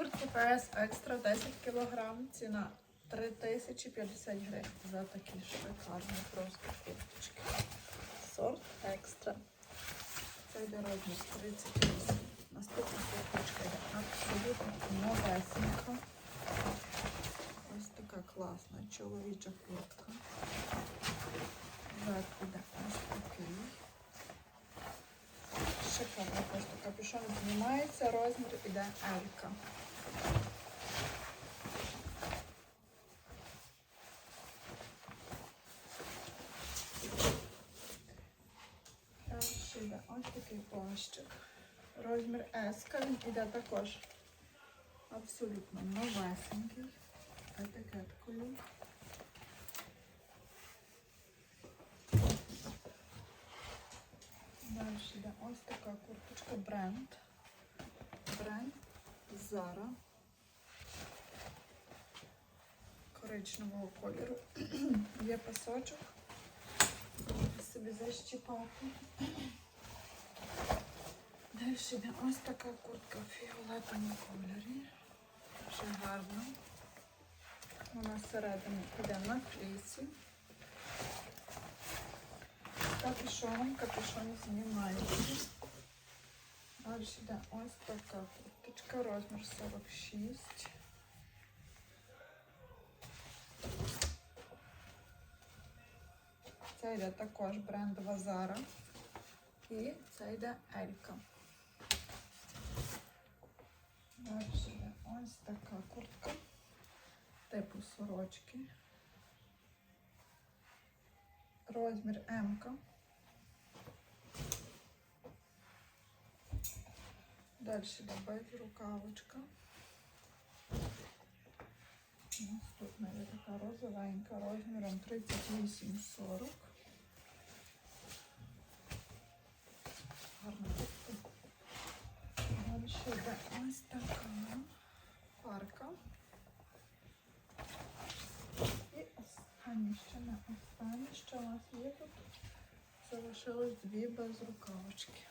Куртки ПС Екстра 10 кг, ціна 3050 гривень за такі шикарні просто курточки. Сорт екстра. Це йде розмір 38. Наступна курточка йде абсолютно новесенька. Ось така класна чоловіча куртка. Верх іде ось такий. Шикарно просто капюшон знімається, розмір іде Елька. Йде ось такий плащик. Розмір S, він іде також абсолютно новесенький. Етикеткою. Далі йде ось така курточка бренд. Бренд Zara. Коричневого кольору. Є пасочок. Собі защіпати. Далі йде ось така куртка в фіолетовому кольорі. Дуже гарна. Вона всередині йде на флісі. Капюшон, капюшон знімається. Далі йде ось така курточка, розмір 46. Це йде також брендова Zara. І це йде Елька. Далі йде ось така куртка типу сорочки. Розмір М. -ка. Далі йде безрукавочка. Наступна є така розовенька розміром 38-40. Гарна куртка. Далі йде ось така парка. І останнє, ще не останнє, що у нас є тут. Залишилось дві безрукавочки.